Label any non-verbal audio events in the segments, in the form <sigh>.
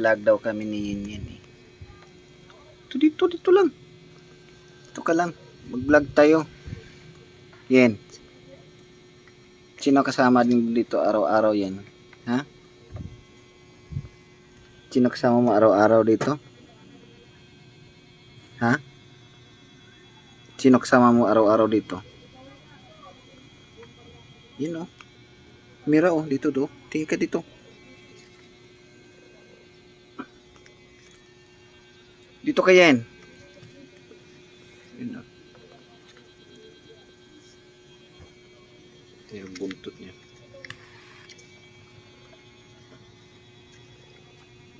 Mag-vlog daw kami ni Yin Yin eh. Dito, dito, dito lang. Dito ka lang. Mag-vlog tayo. Yin. Sino kasama din dito araw-araw yan? Ha? Sino kasama mo araw-araw dito? Ha? Sino kasama mo araw-araw dito? Yun oh. Mira oh, dito do. Tingin ka dito. Dito ka yan. Yun oh. Ito yung buntot niya.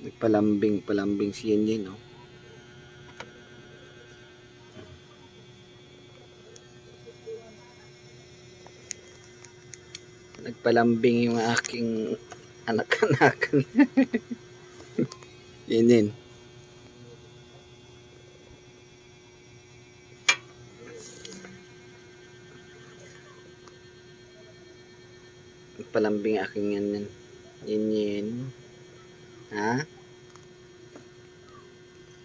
Nagpalambing, palambing si Yen Yen, oh. Nagpalambing yung aking anak-anakan. <laughs> Yen Yen. Nagpalambing aking yan yan. Yen Yen. Ha?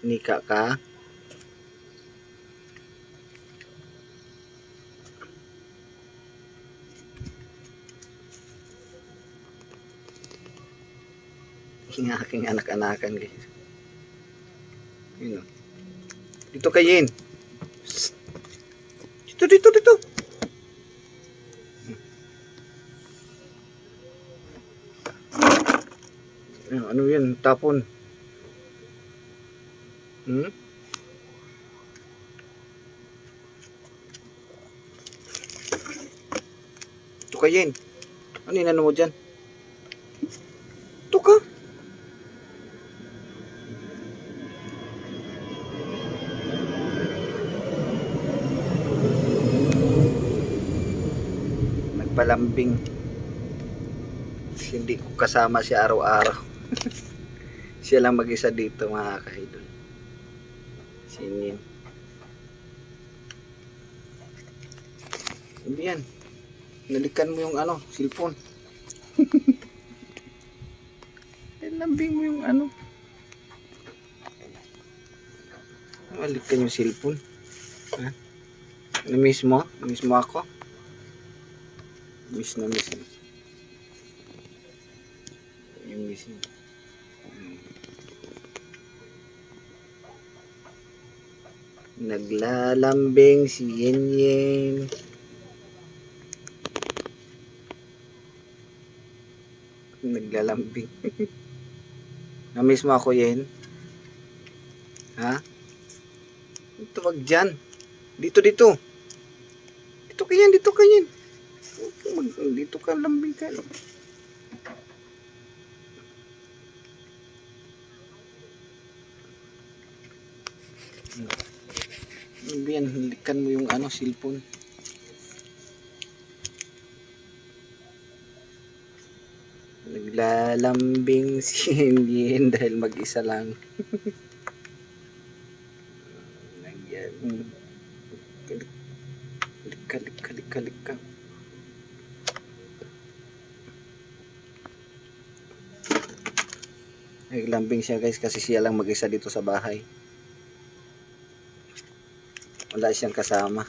Nika ka? Yung aking anak-anakan guys. Yun o. Dito ka Ano, ano yan? Tapon. Hmm? Ito ka, Yen. Ano inano mo dyan? Ito ka. Nagpalambing. Hindi ko kasama siya araw-araw. <laughs> siya lang mag-isa dito mga kaidol. Sinin. Ano yan? Nalikan mo yung ano, cellphone. <laughs> Lambing mo yung ano. Nalikan yung cellphone. Ha? Na-miss mo? Na-miss mo ako? Miss na miss. Yung miss niya. Naglalambing si Yen Yen. Naglalambing. <laughs> Namiss mo ako, Yen? Ha? Ito, wag dyan. Dito, dito. Dito ka yan, dito ka yan. Mag, dito ka, lambing ka. Ano yan? Mo yung ano, cellphone. Naglalambing <laughs> si Indian dahil mag-isa lang. <laughs> Nagyan. Lika, lika, lika, lika. Naglambing siya guys kasi siya lang mag-isa dito sa bahay. Wala siyang kasama.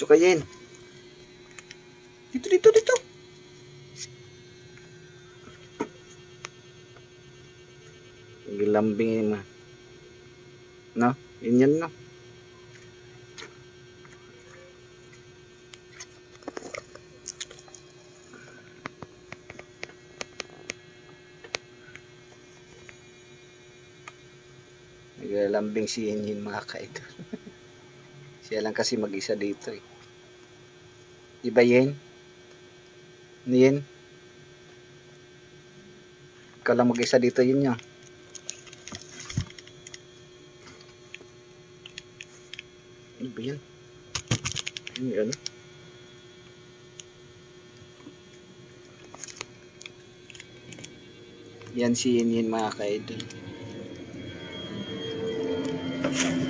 Tukayin. Dito, dito, dito. Naglambing mo. No? Yun yan, no? Naglalambing si Inyin mga kaidol. <laughs> Siya lang kasi mag-isa dito eh. Di ba Yen? Ano Yen? Ikaw lang mag-isa dito yun niya. Ano ba yan? Ano yan? Yan si Yen Yen mga kaidol. Thank you.